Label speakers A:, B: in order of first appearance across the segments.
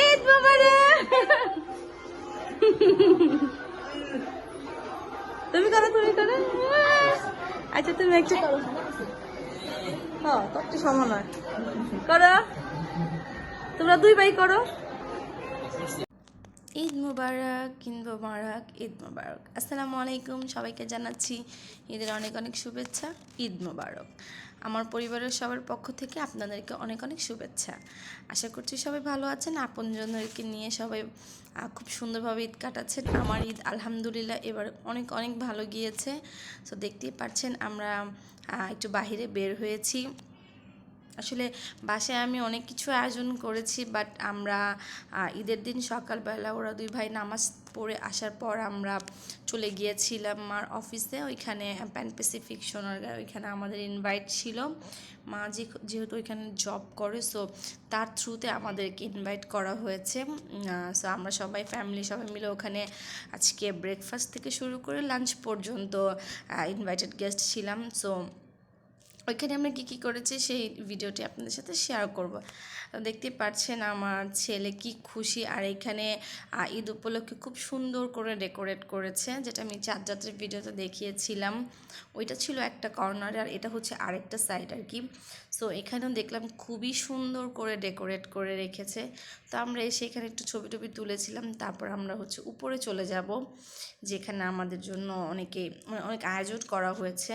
A: ঈদ মোবারক তুমি করো তুমি করো। আচ্ছা তুমি একটু করো। হ্যাঁ তো একটু করো। তোমরা দুই ভাই করো। ঈদ মুবারক ঈদ মুবারক ঈদ মুবারক। আসসালামু আলাইকুম, সবাইকে জানাচ্ছি ঈদের অনেক অনেক শুভেচ্ছা। ঈদ মুবারক। আমার পরিবারের সবার পক্ষ থেকে আপনাদেরকে অনেক অনেক শুভেচ্ছা। আশা করছি সবাই ভালো আছেন। আপনজনদেরকে নিয়ে সবাই খুব সুন্দরভাবে ঈদ কাটাচ্ছেন আমার ঈদ আলহামদুলিল্লাহ এবার অনেক অনেক ভালো গিয়েছে। তো দেখতেই পাচ্ছেন আমরা একটু বাহিরে বের হয়েছি। আসলে বাসায় আমি অনেক কিছু আয়োজন করেছি বাট আমরা ঈদের দিন সকালবেলা ওরা দুই ভাই নামাজ পড়ে আসার পর আমরা চলে গিয়েছিলাম মার অফিসে ওইখানে প্যান প্যাসিফিক সোনারগাঁ ওইখানে আমাদের ইনভাইট ছিল। মা যে, যেহেতু ওইখানে জব করে সো তার থ্রুতে আমাদেরকে ইনভাইট করা হয়েছে। সো আমরা সবাই ফ্যামিলি সবাই মিলে ওখানে আজকে ব্রেকফাস্ট থেকে শুরু করে লাঞ্চ পর্যন্ত ইনভাইটেড গেস্ট ছিলাম। সো ওইখানে আমরা কী কী করেছি সেই ভিডিওটি আপনাদের সাথে শেয়ার করব। তো দেখতেই পাচ্ছেন আমার ছেলে কি খুশি। আর এখানে ঈদ উপলক্ষে খুব সুন্দর করে ডেকোরেট করেছে, যেটা আমি চাঁদ যাত্রার ভিডিওতে দেখিয়েছিলাম। ওইটা ছিল একটা কর্নার আর এটা হচ্ছে আরেকটা সাইড আর কি। সো এখানেও দেখলাম খুবই সুন্দর করে ডেকোরেট করে রেখেছে। তো আমরা এসে এখানে একটু ছবি টবি তুলেছিলাম, তারপর আমরা হচ্ছে উপরে চলে যাব, যেখানে আমাদের জন্য অনেকে মানে অনেক আয়োজন করা হয়েছে।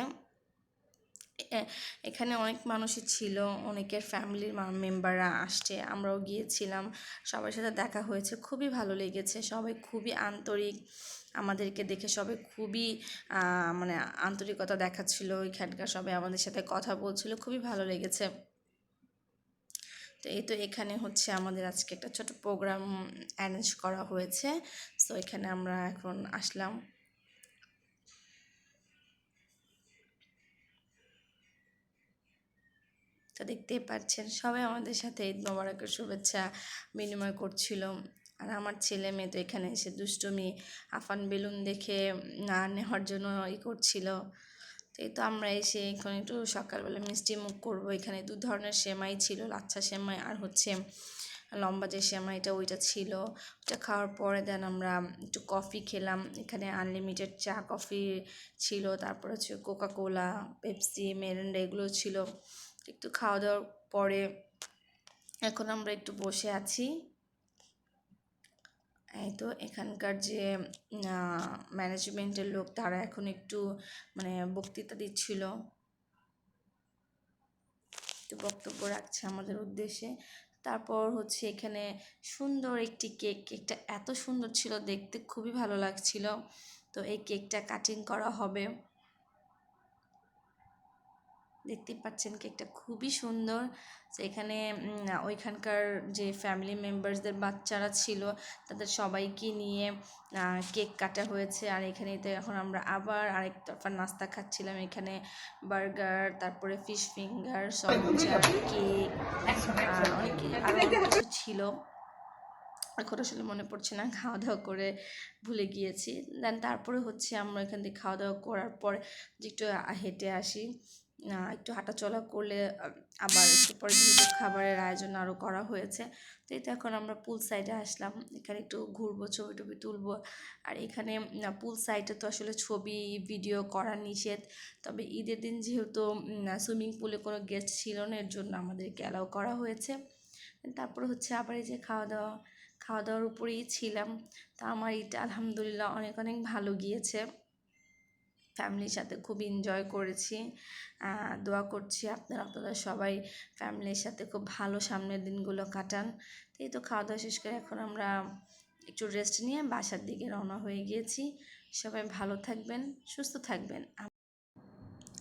A: এখানে অনেক মানুষই ছিল, অনেকের ফ্যামিলির মেম্বাররা আসছে, আমরাও গিয়েছিলাম, সবার সাথে দেখা হয়েছে, খুবই ভালো লেগেছে, সবাই খুবই আন্তরিক, আমাদেরকে দেখে সবাই খুবই মানে আন্তরিকতা দেখাচ্ছিল, এখানকার সবাই আমাদের সাথে কথা বলছিল, খুবই ভালো লেগেছে। তো এই তো এখানে হচ্ছে আমাদের আজকে একটা ছোট প্রোগ্রাম অ্যারেঞ্জ করা হয়েছে, তো এখানে আমরা এখন আসলাম। তো দেখতেই পাচ্ছেন সবাই আমাদের সাথে ঈদ মোবারকের শুভেচ্ছা বিনিময় করছিল। আর আমার ছেলে মেয়ে তো এখানে এসে দুষ্টুমি, আফান বেলুন দেখে না নেওয়ার জন্য ই করছিল। তো এই তো আমরা এসে এখন একটু সকালবেলা মিষ্টি মুখ করব। এখানে দু ধরনের সেমাই ছিল, লাচ্ছা সেমাই আর হচ্ছে লম্বা যে সেমাইটা ওইটা ছিল। ওইটা খাওয়ার পরে দেন আমরা একটু কফি খেলাম। এখানে আনলিমিটেড চা, কফি ছিল, তারপর হচ্ছে কোকা কোলা পেপসি, মেরেন্ডা এগুলো ছিল। একটু খাওয়া দাওয়ার পরে এখন আমরা একটু বসে আছি। এই তো এখানকার যে ম্যানেজমেন্টের লোক তারা এখন একটু মানে বক্তৃতা দিচ্ছিল। একটু বক্তব্য রাখছে আমাদের উদ্দেশ্যে। তারপর হচ্ছে এখানে সুন্দর একটি কেক, কেকটা এত সুন্দর ছিল দেখতে খুবই ভালো লাগছিল। তো এই কেকটা কাটিং করা হবে। দেখতেই পাচ্ছেন কেকটা খুবই সুন্দর। এখানে ওইখানকার যে ফ্যামিলি মেম্বার্সদের বাচ্চারা ছিল তাদের সবাইকে নিয়ে কেক কাটা হয়েছে। আর এখানে তো এখন আমরা আবার আরেক তরফা নাস্তা খাচ্ছিলাম। এখানে বার্গার তারপরে ফিশ ফিঙ্গার সমুচা কেক আর অনেক আরও কিছু ছিল। এখন আসলে মনে পড়ছে না খাওয়া দাওয়া করে ভুলে গিয়েছি। দেন তারপরে হচ্ছে আমরা এখান থেকে খাওয়া দাওয়া করার পর যে একটু হেঁটে আসি। একটু হাঁটাচলা করলে আবার একটু পরে যেহেতু খাবারের আয়োজন আরও করা হয়েছে, তো এই তো এখন আমরা পুল সাইডে আসলাম। এখানে একটু ঘুরবো, ছবি টবি তুলবো। আর এখানে পুল সাইডে তো আসলে ছবি ভিডিও করা নিষেধ। তবে ঈদের দিন যেহেতু সুইমিং পুলে কোনো গেস্ট ছিল না, এর জন্য আমাদেরকে অ্যালাউ করা হয়েছে। তারপর হচ্ছে আবার এই যে খাওয়া দাওয়া খাওয়া দাওয়ার উপরেই ছিলাম। তা আমার এটা আলহামদুলিল্লাহ অনেক অনেক ভালো গিয়েছে। ফ্যামিলির সাথে খুব এনজয় করেছি। দোয়া করছি আপনারা আপনারা সবাই ফ্যামিলির সাথে খুব ভালো সামনের দিনগুলো কাটান। এই তো খাওয়া দাওয়া শেষ করে এখন আমরা একটু রেস্ট নিয়ে বাসার দিকে রওনা হয়ে গিয়েছি। সবাই ভালো থাকবেন, সুস্থ থাকবেন।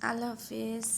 A: আল্লাহ হাফিজ।